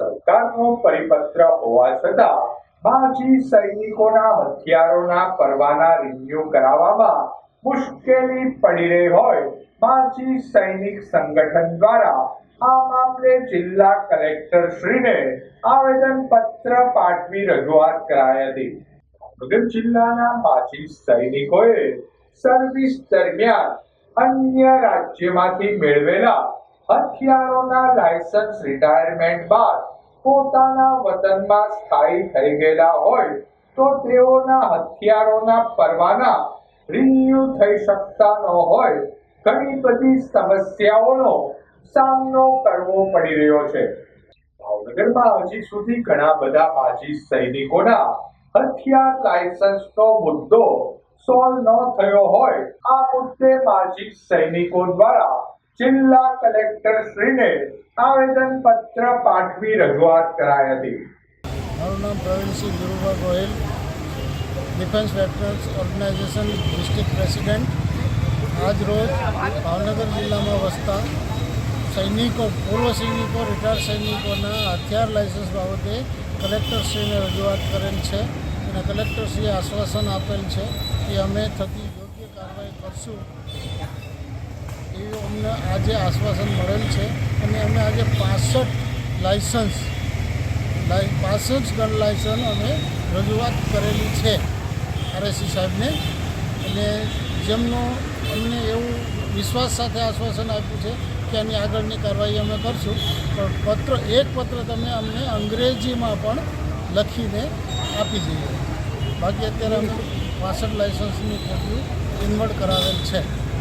સરકારનો પરિપત્ર હોવા છતાં માજી સૈનિકોના હથિયારોના પરવાના રિન્યુ કરાવવામાં મુશ્કેલી પડી રહી હોય, માજી સૈનિક સંગઠન દ્વારા આ મામલે જિલ્લા કલેક્ટર શ્રીને આવેદન પત્ર પાઠવી રજૂઆત કરાઈ હતી. ભાવનગર જિલ્લાના માજી સૈનિકોએ સર્વિસ દરમિયાન અન્ય રાજ્યમાંથી મેળવેલા હથિયારોના લાયસન્સ રિટાયરમેન્ટ બાદ પોતાના વતનમાં સ્થાયી થઈ ગયેલા હોય તો તેઓના હથિયારોના પરવાના રિન્યુ થઈ શકતા ન હોય. ઘણી બધી સમસ્યાઓનો સામનો કરવો પડી રહ્યો છે. ભાવનગરમાં હજી સુધી ઘણા બધા માજી સૈનિકોના હથિયાર લાયસન્સનો મુદ્દો સોલ્વ ન થયો હોય. આ મુદ્દે માજી સૈનિકો દ્વારા જિલ્લા કલેક્ટર શ્રીને આવેદન પત્ર પાઠવી રજૂઆત કરાઈ હતી. મારું નામ Pravinsinh Gurubha Gohil defence veterans organisation district president આજ રોજ ભાવનગર જિલ્લામાં વસતા સૈનિકો, પૂર્વ સૈનિકો રિટાયર્ડ સૈનિકોના હથિયાર લાઇસન્સ બાબતે કલેક્ટરશ્રીને રજૂઆત કરેલ છે અને કલેક્ટરશ્રીએ આશ્વાસન આપેલ છે કે અમે થતી યોગ્ય કાર્યવાહી કરશું. એવું અમને આજે આશ્વાસન મળેલ છે અને અમે આજે પાસઠ લાયસન્સ પાસઠ ગન લાયસન્સ અમે રજૂઆત કરેલી છે આરએસી સાહેબને. અને જેમનો અમને એવું વિશ્વાસ સાથે આશ્વાસન આપ્યું છે કે આની આગળની કાર્યવાહી અમે કરશું, પણ પત્ર, એક પત્ર તમે અમને અંગ્રેજીમાં પણ લખીને આપી દઈએ. બાકી અત્યારે અમે પાસઠ લાયસન્સની કોપીઓ ઇન્વર્ટ કરાવેલ છે.